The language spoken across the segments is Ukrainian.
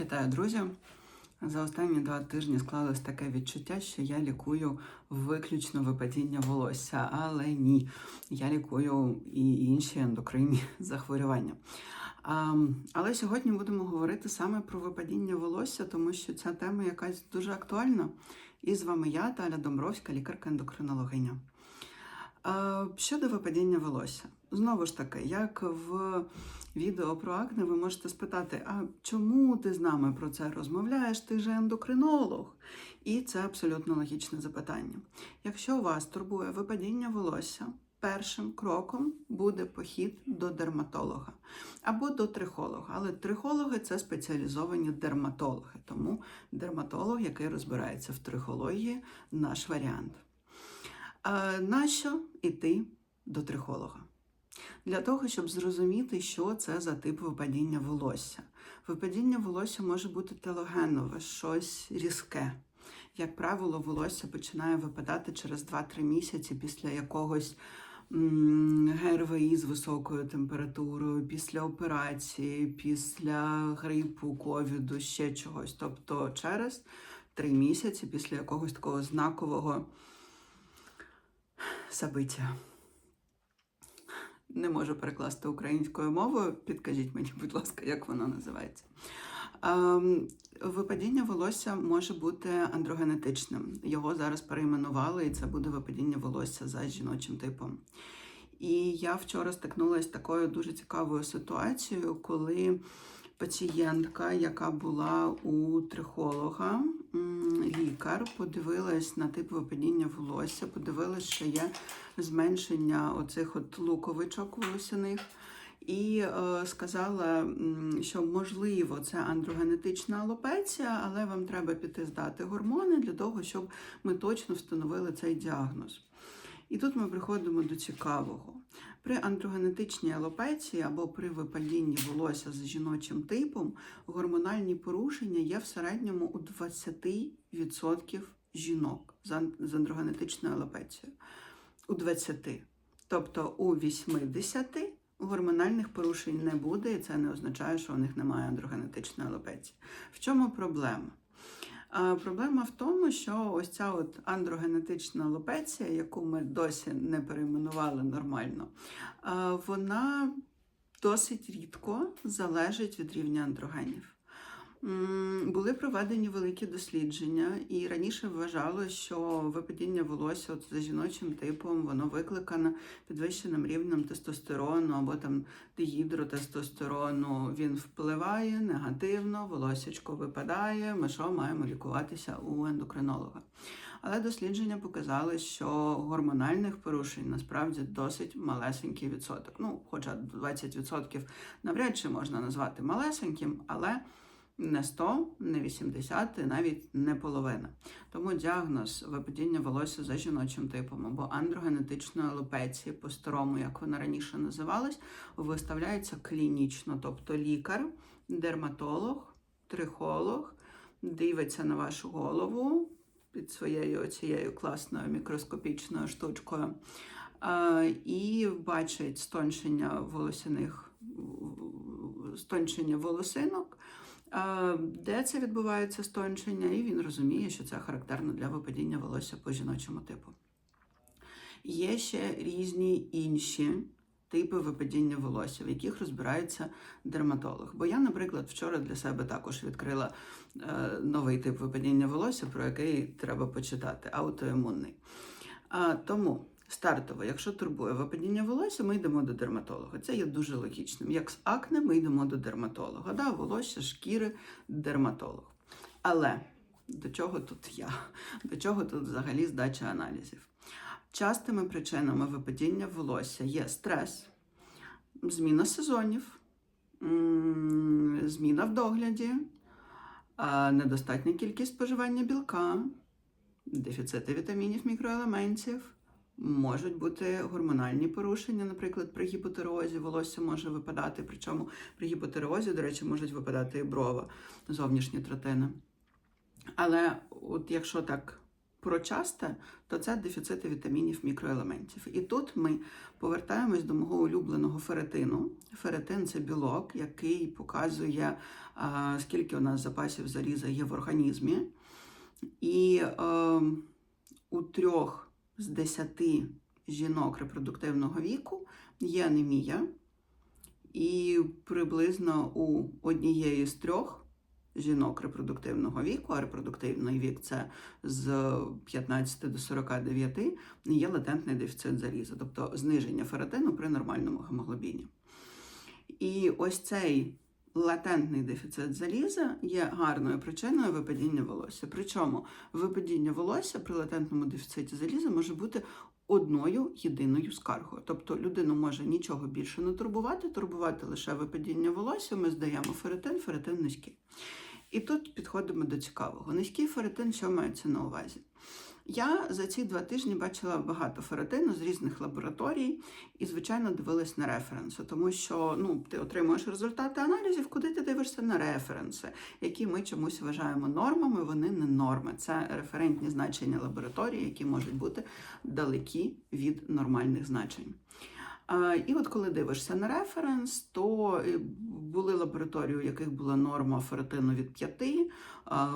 Вітаю, друзі! За останні два тижні склалось таке відчуття, що я лікую виключно випадіння волосся, але ні, я лікую і інші ендокринні захворювання. А, але сьогодні будемо говорити саме про випадіння волосся, тому що ця тема якась дуже актуальна. І з вами я, Таля Домбровська, лікарка-ендокринологиня. Щодо випадіння волосся, знову ж таки, як в відео про акне, ви можете спитати, а чому ти з нами про це розмовляєш? Ти же ендокринолог. І це абсолютно логічне запитання. Якщо вас турбує випадіння волосся, першим кроком буде похід до дерматолога або до трихолога. Але трихологи це спеціалізовані дерматологи, тому дерматолог, який розбирається в трихології, наш варіант. А нащо йти до трихолога? Для того, щоб зрозуміти, що це за тип випадіння волосся. Випадіння волосся може бути телогенове, щось різке. Як правило, волосся починає випадати через 2-3 місяці після якогось ГРВІ з високою температурою, після операції, після грипу, ковіду, ще чогось. Тобто через 3 місяці після якогось такого знакового собиття. Не можу перекласти українською мовою. Підкажіть мені, будь ласка, як воно називається. Ем, Випадіння волосся може бути андрогенетичним. Його зараз перейменували, і це буде випадіння волосся за жіночим типом. І я вчора стикнулася з такою дуже цікавою ситуацією, коли пацієнтка, яка була у трихолога, лікар, подивилась на тип випадіння волосся, подивилась, що є зменшення оцих от луковичок волосяних. І е, сказала, що можливо це андрогенетична алопеція, але вам треба піти здати гормони для того, щоб ми точно встановили цей діагноз. І тут ми приходимо до цікавого. При андрогенетичній алопеції або при випадінні волосся з жіночим типом гормональні порушення є в середньому у 20% жінок з андрогенетичною алопецією. У 20. Тобто у 80 гормональних порушень не буде, і це не означає, що у них немає андрогенетичної алопеції. В чому проблема? Проблема в тому, що ось ця от андрогенетична лопеція, яку ми досі не перейменували нормально, вона досить рідко залежить від рівня андрогенів. Були проведені великі дослідження, і раніше вважало, що випадіння волосся от за жіночим типом воно викликано підвищеним рівнем тестостерону або там дегідротестостерону. Він впливає негативно, волосячко випадає. Ми що маємо лікуватися у ендокринолога. Але дослідження показали, що гормональних порушень насправді досить малесенький відсоток. Ну, хоча 20% навряд чи можна назвати малесеньким, але не 100, не 80, і навіть не половина. Тому діагноз випадіння волосся за жіночим типом або андрогенетичної алопеції, по-старому, як вона раніше називалась, виставляється клінічно, тобто лікар, дерматолог, трихолог дивиться на вашу голову під своєю цією класною мікроскопічною штучкою і бачить стончення волосяних стончення волосинок де це відбувається стончення, і він розуміє, що це характерно для випадіння волосся по жіночому типу. Є ще різні інші типи випадіння волосся, в яких розбирається дерматолог. Бо я, наприклад, вчора для себе також відкрила е, новий тип випадіння волосся, про який треба почитати аутоімунний. Тому Стартово, якщо турбує випадіння волосся, ми йдемо до дерматолога. Це є дуже логічним. Як з акне, ми йдемо до дерматолога. Да, Волосся, шкіри, дерматолог. Але до чого тут я? До чого тут взагалі здача аналізів? Частими причинами випадіння волосся є стрес, зміна сезонів, зміна в догляді, недостатня кількість споживання білка, дефіцити вітамінів, мікроелементів. Можуть бути гормональні порушення, наприклад, при гіпотерозі волосся може випадати, причому при гіпотерозі, до речі, можуть випадати і брова, зовнішні третини. Але от якщо так про часте, то це дефіцити вітамінів мікроелементів. І тут ми повертаємось до мого улюбленого феретину. Феретин це білок, який показує, скільки у нас запасів заліза є в організмі. І е, у трьох з десяти жінок репродуктивного віку є анемія, і приблизно у однієї з трьох жінок репродуктивного віку, а репродуктивний вік це з 15 до 49, є латентний дефіцит заліза, тобто зниження феретину при нормальному гемоглобіні. І ось цей латентний дефіцит заліза є гарною причиною випадіння волосся. Причому випадіння волосся при латентному дефіциті заліза може бути одною єдиною скаргою. Тобто людину може нічого більше не турбувати, турбувати лише випадіння волосся. Ми здаємо феретин, феретин низький. І тут підходимо до цікавого. Низький феретин, що мається на увазі? Я за ці два тижні бачила багато феретину з різних лабораторій і, звичайно, дивилась на референси, тому що ну, ти отримуєш результати аналізів, куди ти дивишся на референси, які ми чомусь вважаємо нормами, вони не норми. Це референтні значення лабораторії, які можуть бути далекі від нормальних значень. І от коли дивишся на референс, то е, були лабораторії, у яких була норма феретину від 5,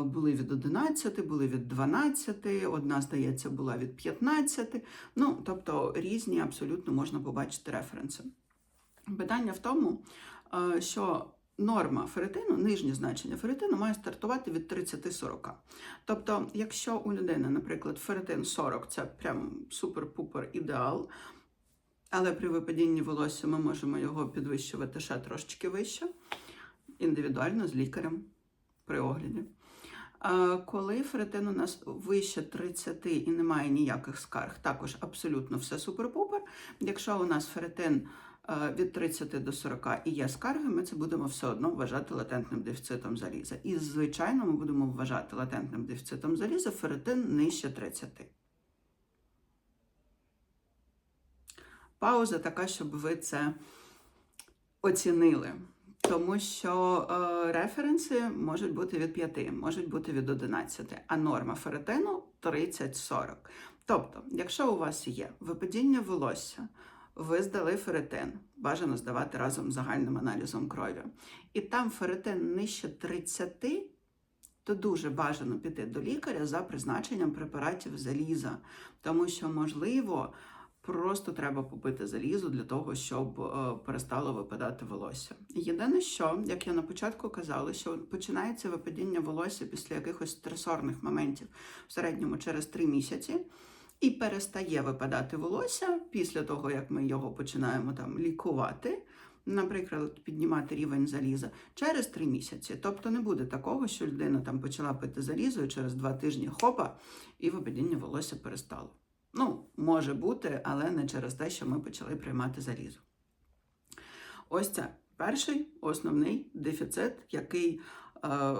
були від 11, були від 12, одна, здається, була від 15. Ну, тобто різні абсолютно можна побачити референси. Питання в тому, що норма феретину, нижнє значення феретину має стартувати від 30-40. Тобто, якщо у людини, наприклад, феретин 40 це прям супер-пупер ідеал. Але при випадінні волосся ми можемо його підвищувати ще трошечки вище, індивідуально з лікарем при огляді. Коли феретин у нас вище 30 і немає ніяких скарг, також абсолютно все супер-пупер. Якщо у нас феретин від 30 до 40 і є скарги, ми це будемо все одно вважати латентним дефіцитом заліза. І, звичайно, ми будемо вважати латентним дефіцитом заліза феретин нижче 30. Пауза така, щоб ви це оцінили. Тому що е, референси можуть бути від 5, можуть бути від 11, а норма феретину 30-40. Тобто, якщо у вас є випадіння волосся, ви здали феретин, бажано здавати разом з загальним аналізом крові, і там феретин нижче 30, то дуже бажано піти до лікаря за призначенням препаратів заліза, тому що, можливо, Просто треба попити залізу для того, щоб е, перестало випадати волосся. Єдине, що, як я на початку казала, що починається випадіння волосся після якихось стресорних моментів в середньому через 3 місяці, і перестає випадати волосся після того, як ми його починаємо там лікувати. Наприклад, піднімати рівень заліза через 3 місяці. Тобто не буде такого, що людина там почала пити залізо і через 2 тижні хопа, і випадіння волосся перестало. Ну, може бути, але не через те, що ми почали приймати залізо. Ось це перший основний дефіцит, який е,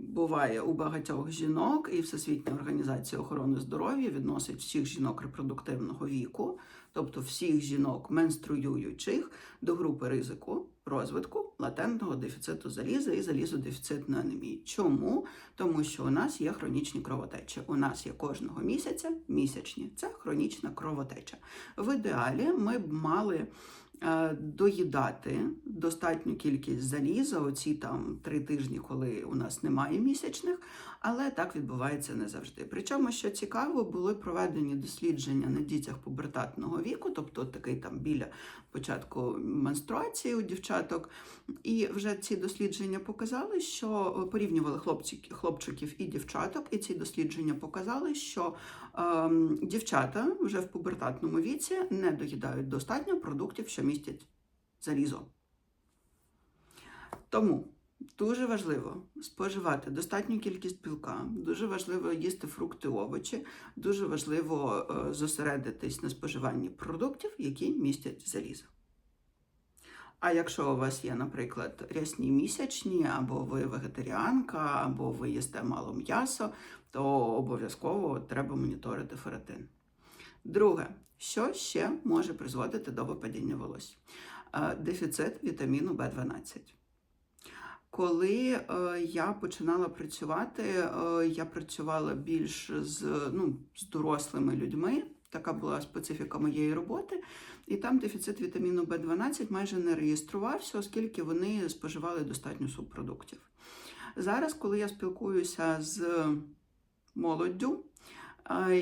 буває у багатьох жінок, і Всесвітня організація охорони здоров'я відносить всіх жінок репродуктивного віку, тобто всіх жінок менструюючих до групи ризику розвитку латентного дефіциту заліза і залізодефіцитної анемії. Чому? Тому що у нас є хронічні кровотечі. У нас є кожного місяця місячні. Це хронічна кровотеча. В ідеалі ми б мали. Е, Доїдати достатню кількість заліза, оці там три тижні, коли у нас немає місячних, але так відбувається не завжди. Причому, що цікаво, були проведені дослідження на дітях пубертатного віку, тобто такий там біля початку менструації у дівчаток. І вже ці дослідження показали, що порівнювали хлопчик, хлопчиків і дівчаток, і ці дослідження показали, що дівчата вже в пубертатному віці не доїдають достатньо продуктів, що містять залізо. Тому дуже важливо споживати достатню кількість білка, дуже важливо їсти фрукти, овочі, дуже важливо е, зосередитись на споживанні продуктів, які містять залізо. А якщо у вас є, наприклад, рясні місячні, або ви вегетаріанка, або ви їсте мало м'ясо, то обов'язково треба моніторити феретин. Друге, що ще може призводити до випадіння волосся? Е, Дефіцит вітаміну В12. Коли е, я починала працювати, е, я працювала більш з, ну, з дорослими людьми. Така була специфіка моєї роботи, і там дефіцит вітаміну В12 майже не реєструвався, оскільки вони споживали достатньо субпродуктів. Зараз, коли я спілкуюся з молоддю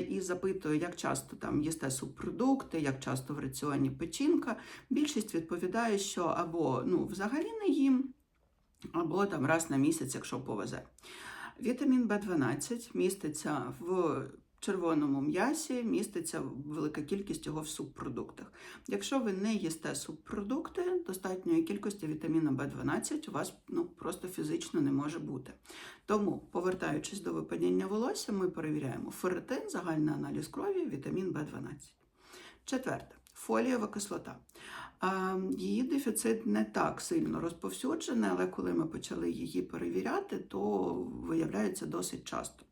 і запитую, як часто там їсте субпродукти, як часто в раціоні печінка, більшість відповідає, що або ну, взагалі не їм, або там раз на місяць, якщо повезе. Вітамін В12 міститься в червоному м'ясі, міститься велика кількість його в субпродуктах. Якщо ви не їсте субпродукти, достатньої кількості вітаміну В12 у вас ну, просто фізично не може бути. Тому, повертаючись до випадіння волосся, ми перевіряємо ферритин, загальний аналіз крові, вітамін В12. Четверте. Фолієва кислота. Її дефіцит не так сильно розповсюджений, але коли ми почали її перевіряти, то виявляється досить часто.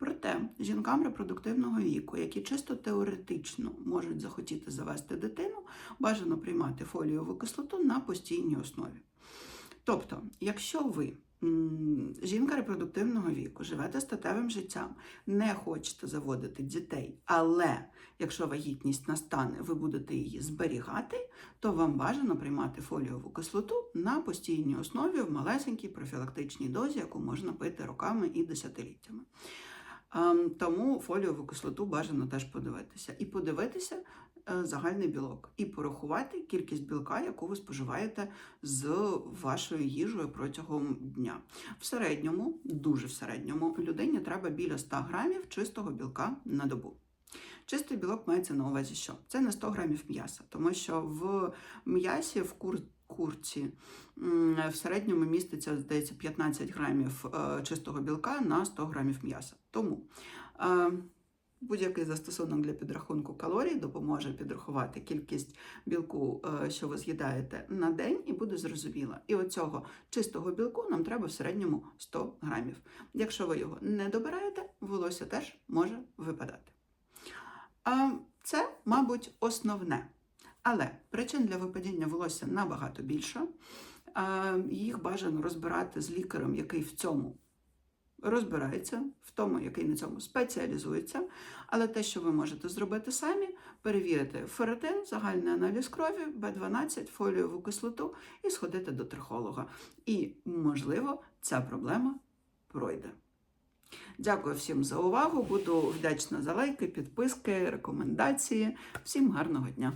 Проте жінкам репродуктивного віку, які чисто теоретично можуть захотіти завести дитину, бажано приймати фолієву кислоту на постійній основі. Тобто, якщо ви жінка репродуктивного віку, живете статевим життям, не хочете заводити дітей, але якщо вагітність настане, ви будете її зберігати, то вам бажано приймати фоліову кислоту на постійній основі в малесенькій профілактичній дозі, яку можна пити роками і десятиліттями. Тому фоліову кислоту бажано теж подивитися. І подивитися е, загальний білок, і порахувати кількість білка, яку ви споживаєте з вашою їжею протягом дня. В середньому, дуже в середньому, людині треба біля 100 грамів чистого білка на добу. Чистий білок мається на увазі, що це не 100 грамів м'яса, тому що в м'ясі в кур... курці в середньому міститься, здається, 15 грамів е, чистого білка на 100 грамів м'яса. Тому е, будь-який застосунок для підрахунку калорій допоможе підрахувати кількість білку, е, що ви з'їдаєте на день, і буде зрозуміло. І оцього чистого білку нам треба в середньому 100 грамів. Якщо ви його не добираєте, волосся теж може випадати. Це, мабуть, основне. Але причин для випадіння волосся набагато більше. Їх бажано розбирати з лікарем, який в цьому розбирається, в тому, який на цьому спеціалізується. Але те, що ви можете зробити самі, перевірити ферритин, загальний аналіз крові, Б12, фоліову кислоту і сходити до трихолога. І, можливо, ця проблема пройде. Дякую всім за увагу. Буду вдячна за лайки, підписки, рекомендації. Всім гарного дня!